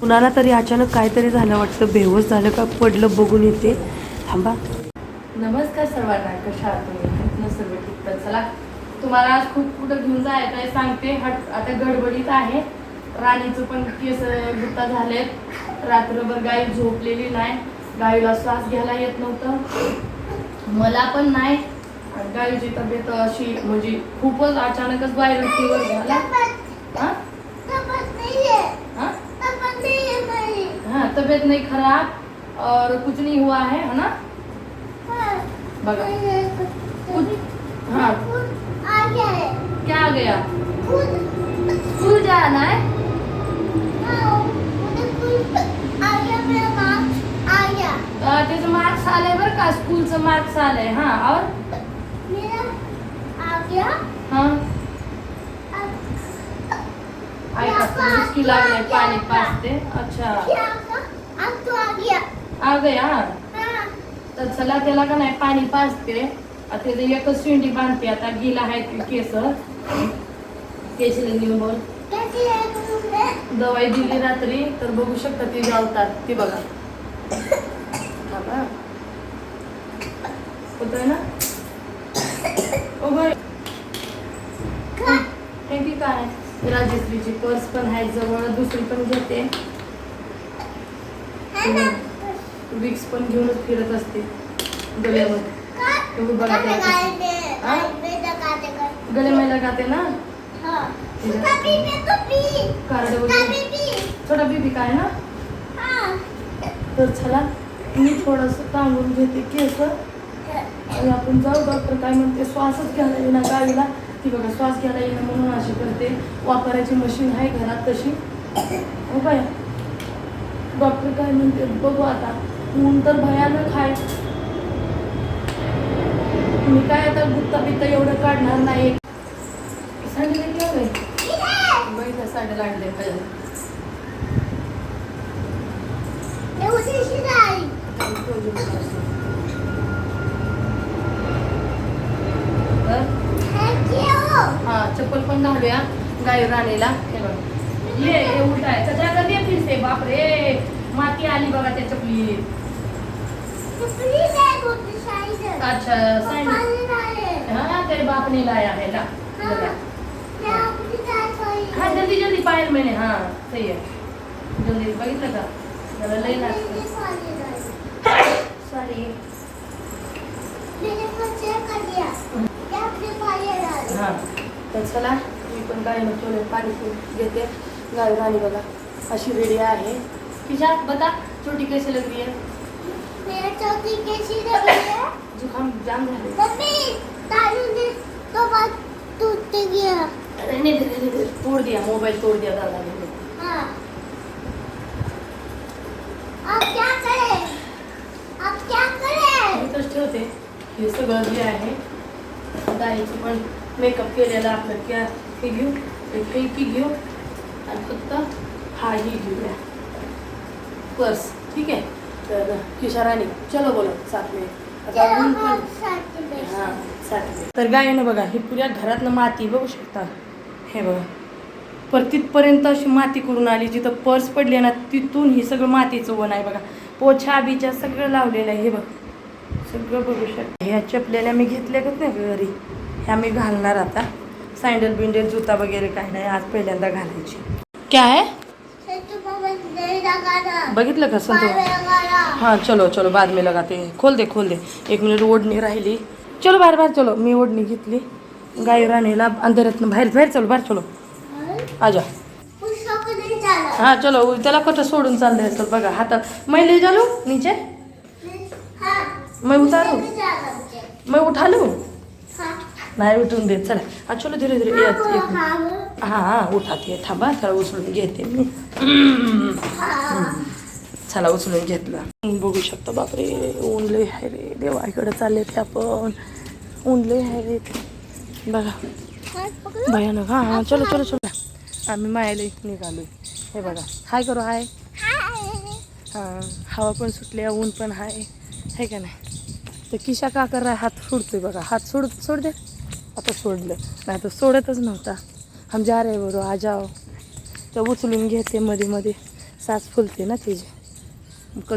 कुणाला तरी अचानक काहीतरी झालं वाटतं बेहोस झालं का पडलं बघून येते. थांबा. नमस्कार सर्वांना कशा आहात तुम्ही? सर्व ठीक तर चला तुम्हाला आज खूप कुठं घेऊन जायचं आहे सांगते. हट आता गडबडीत आहे. राणीचं पण केस गुप्ता झालेत. रात्रभर गाई झोपलेली नाही. गाईला श्वास घ्यायला येत नव्हतं. मला पण नाही. गायीची गाईची तब्येत अशी म्हणजे खूपच अचानकच बाहेर झाला हा? तबीयत नहीं खराब और कुछ नहीं हुआ है है ना? बघा। हाँ। क्या आ गया? स्कूल जाना है। अं, त्याचं मार्क्स आलंय बरं का स्कूलचं मार्क्स आलंय हा और? हाँ। ऐका उसकी लागले पाणी पाजते अच्छा। आ गया तर चला त्याला का नाही पाणी पाजते. आता त्याचं एकच शेंडी बांधते. आता गेला आहे केस. केसला बोल. दवाई दिली रात्री तर बघू शकता ते जाळतात ते बघा. होतोय ना. हे की? काय? राजश्रीची पर्स पण आहे जवळ. दुसरी पण घेते. विक्स पण घेऊनच फिरत असते गल्यावर. तुम्ही बघा त्या गले में लगाते ना? कार्ड वगैरे? छोटा बीबी. काय ना? तर चला मी थोडस तांबून घेते केस आणि आपण जाऊ डॉक्टर काय म्हणते श्वासच घ्यायला येईना गावीला ती बघा श्वास घ्यायला येईना म्हणून अशी करते. वापरायची मशीन आहे घरात तशी. हो काय डॉक्टर काय म्हणते बघू आता. ऊन तर भयानक आहे. मी काय आता गुत्ता बित्ता एवढं काढणार नाही. साडी घेतली बघितलं साडी लागले हा चप्पल पण घालूया गाई राणीला हे बघ. ये हे उठाय त्याच्या घरी ये फिरते बापरे माती आली बघा त्या चपली अच्छा हाँ तेरे बाप ने लाया है ला हाँ जल्दी जल्दी पायल मैंने हाँ सही है। जल्दी बघितलं का जरा लई लागतं सॉरी हाँ। तर चला मी पण गायला थोडं पाणी घेते. गाय राणी बघा अशी रेडी आहे. तिच्या बता छोटी कैसे लग है? जुकाम जाम झाले रहने दे रहने दे तोड़ दिया मोबाइल तोड़ दिया दादा ने। इथंच ठेवते हे सगळं जे आहे गाईचं पण मेकअप केलेला आपलं क्या हे। घेऊ एक कैकी घेऊ आणि फक्त हा ही। घेऊया पर्स ठीक आहे तर किशा राणी चलो बोलो साथ में हां साठ तर गायनं बघा ही पुऱ्या घरातनं माती बघू शकता. हे बघा. पर तिथपर्यंत अशी माती करून आली जिथं पर्स पडली ना तिथून ही सगळं मातीचं वन आहे बघा. पोछा बिछा सगळं लावलेलं आहे हे बघ. सगळं बघू शकता. ह्या चपलेल्या मी घेतल्या का नाही घरी. ह्या मी घालणार आता. सँडल बिंडल जुता वगैरे काही नाही आज पहिल्यांदा घालायची. क्या? आहे बघितलं का संतू हाँ चलो चलो बाद में लगाते. हैं खोल दे खोल दे. एक मिनिट ओढणी राहिली. चलो बाहेर बाहेर चलो. मी ओढणी घेतली. गाई राणीला अंधारातनं बाहेर बाहेर चलो बाहेर चलो. आजा हाँ चलो त्याला कुठं सोडून चाललंय असेल बघा. हातात मैं ले जालो नीचे? मैं उतारू. मैं उठा लूँ नाही उठून देत चला. हा चलो धीरे धीरे. येत एक हां हा उठाते थांबा त्याला उचलून घेते मी. चला उचलून घेतलं. बघू शकतो. बापरे ऊन आहे रे. देवा इकडे चालले ते आपण. ऊन आहे रे. बघा. भयानक. हा हा चलो चलो चलो. आम्ही मायाला निघालो हे बघा. हाय करू हाय. हां हवा पण सुटली ऊन पण आहे हे का नाही? तर किशा का कर हात सोडतोय बघा. हात सोड सोड दे. आता सोडलं. नाही तर सोडतच नव्हता. हम जा रे बरो आ जाओ. तर उचलून घेते मध्ये मध्ये सास फुलते ना तिची.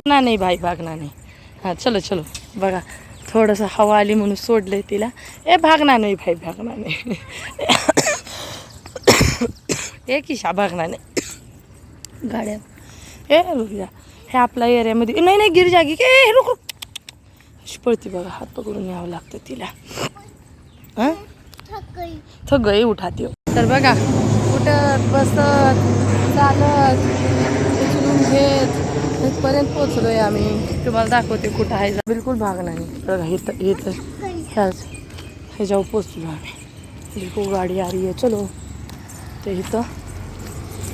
ना नाही बाई भागणार नाही. हां चलो चलो. बघा थोडंसं हवा आली म्हणून सोडलंय तिला. ए भागणार नाही भाई भागणार नाही. ए किशा भागणार नाही. गाड्या. ए रुक जा. हे आपल्या एरियामध्ये नाही नाही गिर जागी के ए, रुक रुक. अशी पळती बघा हात पकडून यावं लागतं तिला. हां? गई उठाती हो. तर बघा उठत बसत चालत उचलून घेत इथपर्यंत पोचलोय आम्ही. तुम्हाला दाखवते कुठं आहे. बिलकुल भागणार नाही. बघा इथं इथं ह्याच ह्याच्यावर पोचलो आम्ही. बिलकुल गाडी आ रही आहे. चलो. ते इथं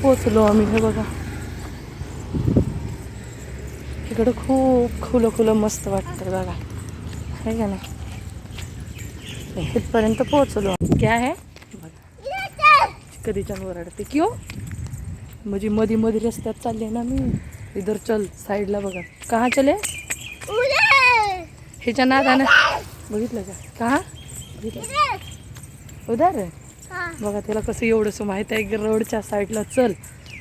पोचलो आम्ही. हे बघा. इकडं खूप खुलं खुलं मस्त वाटतं बघा. आहे का नाही? इथपर्यंत पोहोचलो. क्या है? कधीच्या ओरडते? क्यों? म्हणजे मधी मधी रस्त्यात चालले ना मी. इधर चल साईडला बघा. कहा चले? ह्याच्या नादानं. बघितलं का? कहा? बघितलं उदार बघा त्याला कसं एवढंसं माहीत आहे की रोडच्या साईडला चल.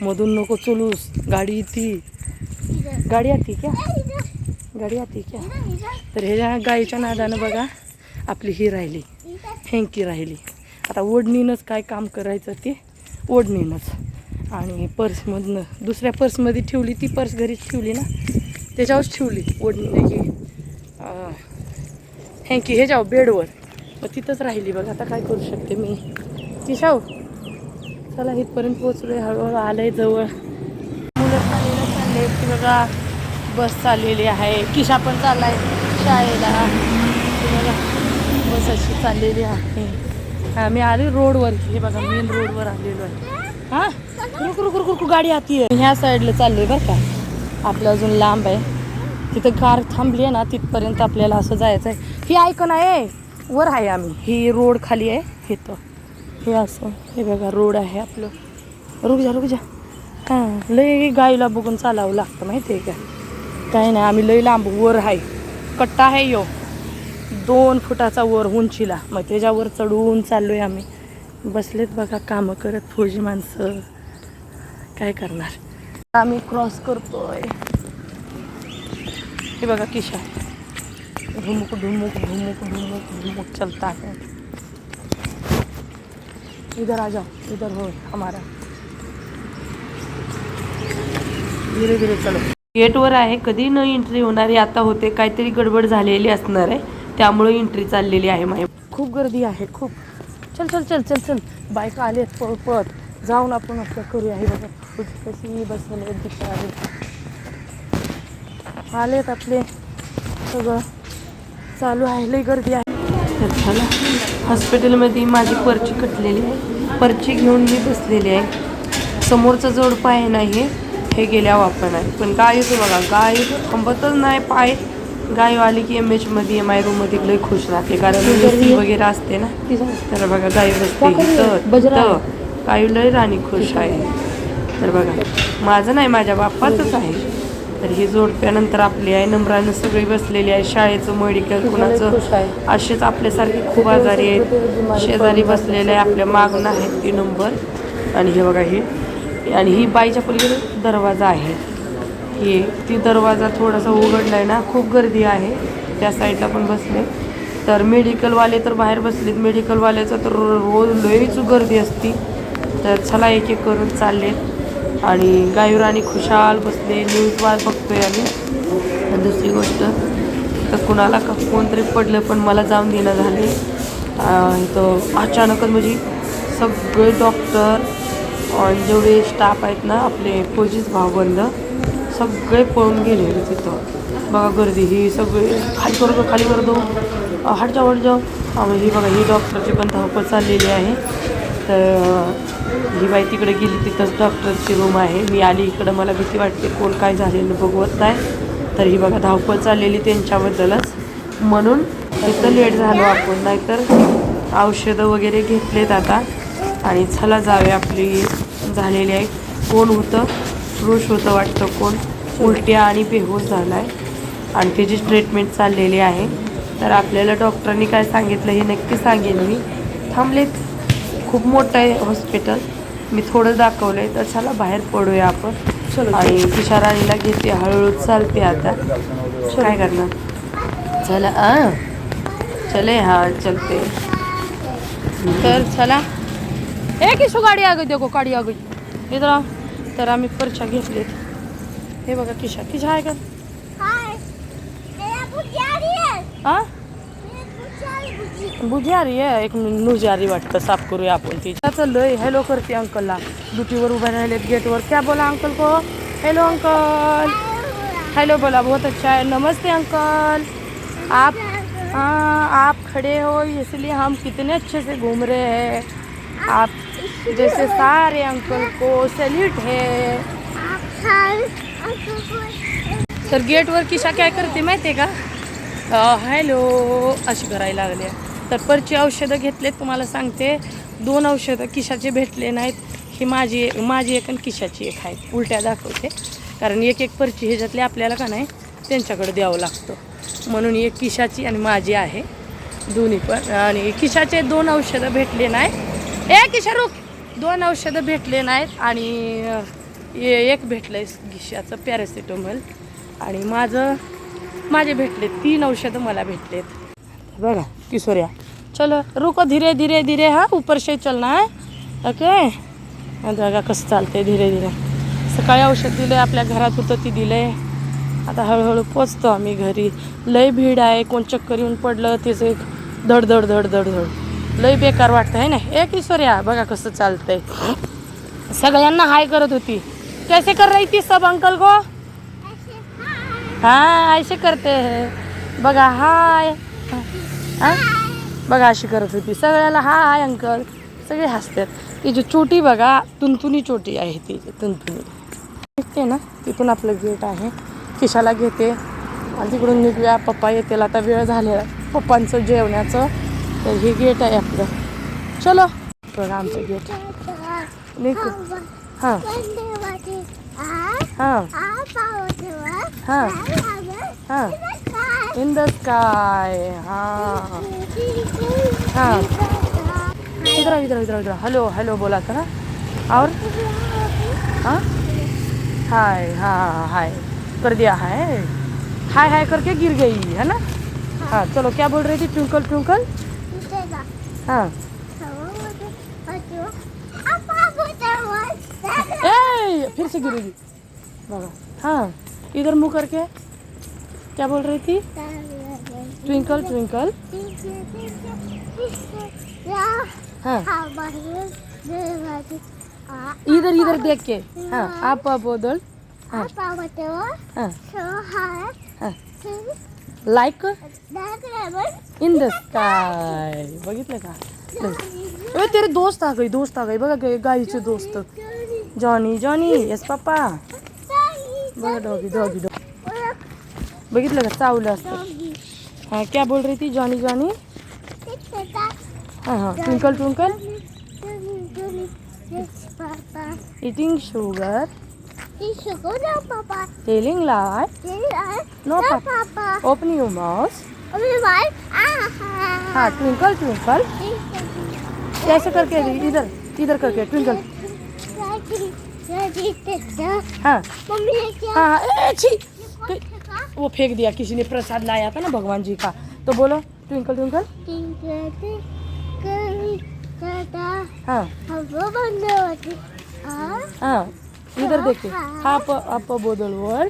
मधून नको चलूस. गाडी येते. गाडी आती क्या? गाडी आती क्या? तर ह्याच्या गाईच्या नादानं बघा. आपली ही राहिली. हेंकी राहिली. आता ओढणीनंच काय काम करायचं ते? ओढणीनंच. आणि पर्समधनं दुसऱ्या पर्समध्ये ठेवली ती पर्स घरीच ठेवली ना? त्याच्यावरच ठेवली ओढणीनं की हँकी हे ह्याच्यावर बेडवर. मग तिथंच राहिली बघा आता काय करू शकते मी? किशाव चला इथपर्यंत पोचलोय हळूहळू आलंय जवळ. मुलं चाललेलं चालले की बघा बस चाललेली आहे. किशा पण चाललाय शाळेला. बस अशी चाललेली आहे. हा मी आले रोडवर हे बघा मेन रोडवर आलेलो आहे. हा? रुक रुक रुक रुक गाडी आती आहे ह्या साईडला चाललोय बरं का. आपलं अजून लांब आहे. तिथं कार थांबली आहे ना तिथपर्यंत आपल्याला असं जायचं आहे ही ऐकून आहे वर आहे आम्ही. ही रोड खाली आहे. हे तर. हे असं. हे बघा रोड आहे आपलं. रुक जा रुक जा. हां लई गाईला बघून चालावं लागतं माहिती आहे का? काही नाही आम्ही लई लांब. वर आहे. कट्टा आहे यो. दोन फुटाचा वर उंचीला. मग त्याच्यावर चढून चाललो आहे आम्ही. बसलेत बघा कामं करत फौजी माणसं. काय करणार? आम्ही क्रॉस करतोय. हे बघा किशा. धुमुक धुमुक धुमुक धुमुक धुमुक चलता है. इधर आ जाओ. इधर हो हमारा. धीरे धीरे चलो गेटवर आहे. कधी न एंट्री होणारी आता होते. काहीतरी गडबड झालेली असणार आहे. त्यामुळे एंट्री चाललेली आहे माही खूप गर्दी आहे खूप. चल चल चल चल चल. बाईक आलेत पळ पळत जाऊन आपण आपलं करूया. हे बघा कुठे कशी बसले बिचारे आलेत आपले. सगळं चालू आहे लई गर्दी आहे. चला हॉस्पिटलमध्ये माझी पर्ची कटलेली आहे. पर्ची घेऊन मी बसलेली आहे. समोरचं जोडपं आहे. ना हे गेल्यावर आपण आहे पण गायचं बघा गाय थांबतच नाही पाय गाय आली की एम एचमध्ये एम आय रूममध्ये लई खुश राहते. कारण वगैरे असते ना तर बघा गाय बसते इथं. गाय लई राणी खुश आहे. तर बघा माझं नाही माझ्या बाप्पाचंच आहे. तर ही जोडप्यानंतर आपली आहे नम्रानं सगळी बसलेली आहे. शाळेचं मेडिकल कुणाचं असेच आपल्यासारखे खूप आजारी आहेत. शेजारी बसलेले आहे आपल्या मागून आहेत ती नंबर आणि हे बघा ही आणि ही बाईच्या पलीकडे दरवाजा आहे. ये ती दरवाजा थोडासा उघडला आहे ना खूप गर्दी आहे त्या साईडला पण बसले. तर मेडिकलवाले तर बाहेर बसलेत. मेडिकलवाल्याचं तर रो- रोज लईच गर्दी असती. तर चला एक एक करून चाललेत आणि गायुराणी खुशाल बसले. न्यूज वाज बघतोय आम्ही. आणि दुसरी गोष्ट तर कुणाला का कोणतरी पडलं पण मला जाऊन देणं झाले. तर अचानकच म्हणजे सगळे डॉक्टर जेवढे स्टाफ आहेत ना आपले फौजीच भावबंद सगळे पळून गेले तिथं. बघा गर्दी ही सगळे खाली करू खाली कर दो हट जाऊ हट जाऊ. ही बघा ही डॉक्टरची पण धावपळ चाललेली आहे. तर ही बाई तिकडे गेली तिथंच डॉक्टरची रूम आहे. मी आली इकडं मला भीती वाटते कोण काय झालेलं बघवत नाही. तर ही बघा धावपळ चाललेली त्यांच्याबद्दलच. म्हणून तिथं लेट झालो आपण नाहीतर औषधं वगैरे घेतलेत आता. आणि चला जावे आपली झालेली आहे. कोण होतं? पुरुष होतं वाटतं कोण? उलट्या आणि बेहोश झाला आहे आणि त्याची ट्रीटमेंट चाललेली आहे तर आपल्याला डॉक्टरांनी काय सांगितलं हे नक्की सांगेन मी. थांबलेत. खूप मोठं आहे हॉस्पिटल मी थोडं दाखवलं आहे तर चला बाहेर पडूया आपण. आणि किशा राणीला घेते हळूहळू चालते आता. काय करणार? चला आ. चले हा चलते. तर चला. ए किशो गाडी आ गई देखो गाडी आ गई इधर आ. तर आम्ही परछा घेतलेत. हे बघा किशा. किशा आहे का? है हा बुजी आहे. एक नुजारी वाटतं. साफ़ करूया आपण ती. चाललोय. हॅलो करते अंकलला. ड्युटीवर उभे राहिलेत गेटवर. क्या बोला अंकल को? Hello uncle. हेलो बोला. बहुत अच्छा है नमस्ते अंकल. आप हाँ आप खड़े हो. इसलिए हम कितने अच्छे से घूम रहे हैं. आप जैसे सारे अंकल को सैल्यूट है. तर गेटवर किशा काय करते माहिती आहे का हॅलो अशी करायला लागली तर परची औषधं घेतलेत तुम्हाला सांगते. दोन औषधं किशाचे भेटले नाहीत. ही माझी माझी एक आणि किशाची एक आहे. उलट्या दाखवते. कारण एक एक परची ह्याच्यातली आपल्याला का नाही त्यांच्याकडे द्यावं लागतं. म्हणून एक किशाची आणि माझी आहे. दोन्ही पण. आणि किशाचे दोन औषधं भेटले नाही ए किशा रुक! दोन औषधं भेटले नाहीत आणि ए- एक भेटलं आहे किशाचं पॅरासिटोमल आणि माझं माझे भेटले तीन औषधं मला भेटलेत. बघा किशोर्या. चलो रुको धीरे धीरे धीरे हा ऊपर से चलना है. ओके? बघा कसं चालतंय धीरे धीरे. सकाळी औषध दिलं आपल्या घरात होतं ती दिलंय. आता हळूहळू पोचतो आम्ही घरी. लय भीड आहे कोण चक्कर येऊन पडलं त्याचं एक धड धड धड धड धड. लय बेकार वाटतं आहे ना? ए किशोर्या बघा कसं चालतंय. सगळ्यांना हाय करत होती. कैसे कर रही थी सब अंकल को? हाँ ऐसे करते हैं। बघा हाय। हा? बघा अशी करत होती. सगळ्याला हाय अंकल. सगळे हसतात. तिची चोटी बघा तुंतुनी चोटी आहे तिची तुंतुनी निघते ना तिथून आपलं गेट आहे. खिशाला घेते. आणि तिकडून निघूया. पप्पा येतील. आता वेळ झालेला पप्पांचं जेवण्याचं तर हे गेट आहे आपलं. चलो. बघा आमचं गेट निघ. हाँ। हाँ। हाँ। हाँ। हाँ इन द स्काय हाँ। हाँ। इधर इधर इधर इधर हेलो हेलो बोला था ना? और? हाँ? हाय हाँ हाय कर दिया है हाय हाय करके गिर गई है ना? हाँ। चलो क्या बोल रही थी? ट्विंकल ट्विंकल हाँ। फिर से गिरेगी। हाँ इधर मुँह करके। क्या बोल रही थी? Twinkle twinkle. हाँ। इधर इधर देख के। हाँ आप आप बोल। हाँ। इन द स्काय बघितलं का। तेरे दोस्त आ गई, दोस्त आ गई। बघा गाईचे दोस्त। जॉनी जॉनी येस पप्पा बघा डॉगी डॉगी डॉगी बघितलं का? चावलं असतं. हाँ क्या बोल रही थी जॉनी जॉनी हाँ हाँ. Twinkle twinkle No, Papa. Papa. open your mouth. अभी भाई ah हाँ ट्विंकल ट्विंकल कैसे करके? इधर इधर करके ट्विंकल हाँ हाँ हाँ ए, छी वो फेंक दिया किसी ने प्रसाद लाया था ना भगवान जी का तो बोलो ट्विंकल ट्विंकल हाँ हाँ इधर देखिए आप आप बोदल हुए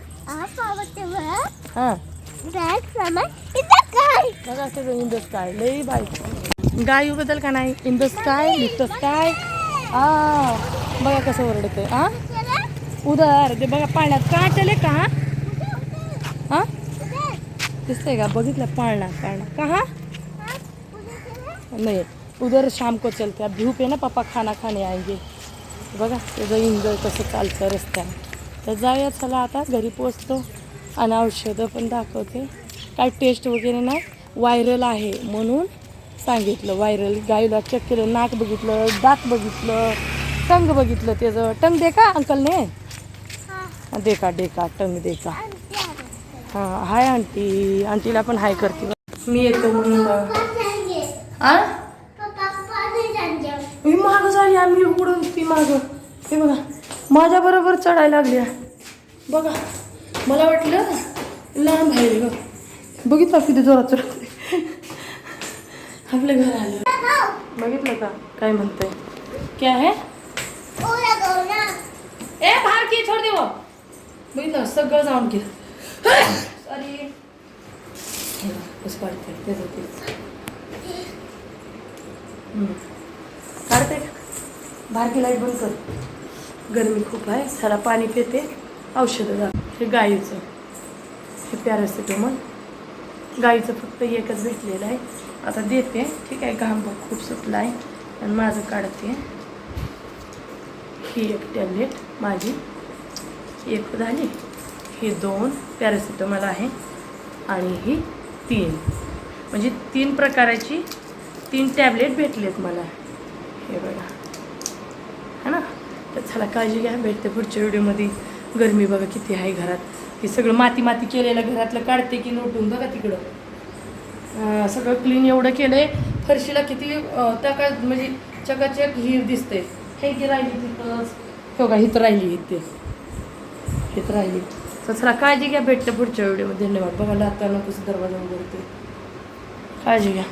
हाँ बघा सगळं इन द स्काय लई बाई गायबद्दल का नाही in the sky lift sky आ बघा कसं ओरडतंय आ उदर उधर ते बघा पाळण्यात काटले का हा? दिसतंय का? बघितलं पाळणा पाळणा का हा? नाही उदर उधर शाम को चलते. अब धूप है ना पापा खाना खाने आएंगे. बघा तुझं इंजॉय कसं चालतं रस्त्यानं. तर जाऊया चला आता घरी पोचतो. आणि औषधं पण दाखवते. काय टेस्ट वगैरे नाही व्हायरल आहे म्हणून सांगितलं. व्हायरल गाईला चेक केलं नाक बघितलं दात बघितलं. टंग बघितलं त्याचं टंग दे का अंकलने? हाँ. दे का दे का टंग दे का. हां हाय आंटी. आंटीला पण हाय करते. मी येतो मी मागं झाली आम्ही उडून ती मागं. हे बघा माझ्या बरोबर चढायला लागल्या. बघा मला वाटलं लांब आहे ग बघितलं किती जोरात चढते आपलं घर आलं बघितलं का? काय म्हणतंय? क्या है? ए बाहेर की छोड दे वो. बघितलं सगळं जाऊन केलं. अरे काढते वाटतंय काढते बारकी लाइट बंद कर. गरमी खूप आहे सारा पाणी पिते औषधं जा. हे गाईचं हे पॅरासिटामॉल. गाईचं फक्त एकच भेटलेलं आहे. आता देते ठीक आहे घाम बघ खूप सुटला आहे आणि माझं काढते. ही एक टॅबलेट माझी. एक झाली. ही दोन पॅरासिटामॉल आहे आणि ही तीन. म्हणजे तीन प्रकाराची तीन टॅबलेट भेटलेत मला. हे बघा. है ना? तर चला काळजी घ्या. भेटते पुढच्या व्हिडिओमध्ये. गरमी बघा किती आहे घरात. हे सगळं माती माती केलेलं घरातलं काढते की नोटून बघा तिकडं. सगळं क्लीन एवढं केलं आहे फरशीला किती तका म्हणजे चकाचक ही दिसते हे की राहिली तिथं हो का? हित राहिली इथे. हित राहिली. तर चला काळजी घ्या भेटते पुढच्या व्हिडिओमध्ये. धन्यवाद. बघा लाताना कसं दरवाजा उघडते काळजी घ्या.